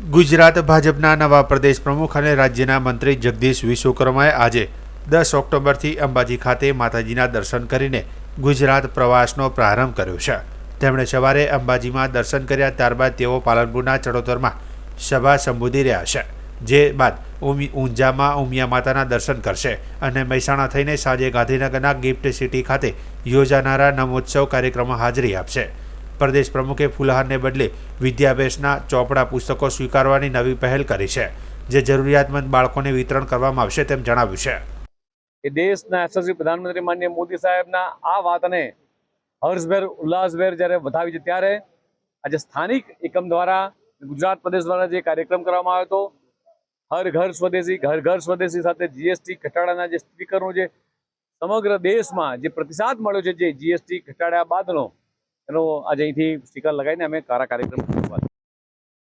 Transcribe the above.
ગુજરાત ભાજપના નવા પ્રદેશ પ્રમુખ અને રાજ્યના મંત્રી જગદીશ વિશ્વકર્માએ આજે દસ ઓક્ટોબરથી અંબાજી ખાતે માતાજીના દર્શન કરીને ગુજરાત પ્રવાસનો પ્રારંભ કર્યો છે. તેમણે સવારે અંબાજીમાં દર્શન કર્યા ત્યારબાદ તેઓ પાલનપુરના ચડોતરમાં સભા સંબોધી રહ્યા છે, જે બાદ ઊંઝામાં ઉમિયા માતાના દર્શન કરશે અને મહેસાણા થઈને સાંજે ગાંધીનગરના ગિફ્ટ સિટી ખાતે યોજાનારા નમોત્સવ કાર્યક્રમમાં હાજરી આપશે. પ્રદેશ પ્રમુખે ફુલહારને બદલે વિદ્યાભ્યાસના ચોપડા પુસ્તકો સ્વીકારવાની નવી પહેલ કરી છે, જે જરૂરિયાતમંદ બાળકોને વિતરણ કરવામાં આવશે તેમ જણાવ્યું છે. એ દેશના યશસ્વી પ્રધાનમંત્રી માનનીય મોદી સાહેબના આ વાતને હર્ષભેર, ઉલ્લાસભેર જ્યારે વધાવી છે, ત્યારે આજે સ્થાનિક એકમ દ્વારા ગુજરાત પ્રદેશ દ્વારા જે કાર્યક્રમ કરવામાં આવ્યો હતો, હર ઘર સ્વદેશી, ઘર ઘર સ્વદેશી સાથે જીએસટી ઘટાડાના જે સ્પીકરનો જે સમગ્ર દેશમાં જે પ્રતિસાદ મળ્યો છે, જે જીએસટી ઘટાડ્યા બાદનો એનો આજે અહીંથી સ્ટીકર લગાવીને અમે કારા કાર્યક્રમ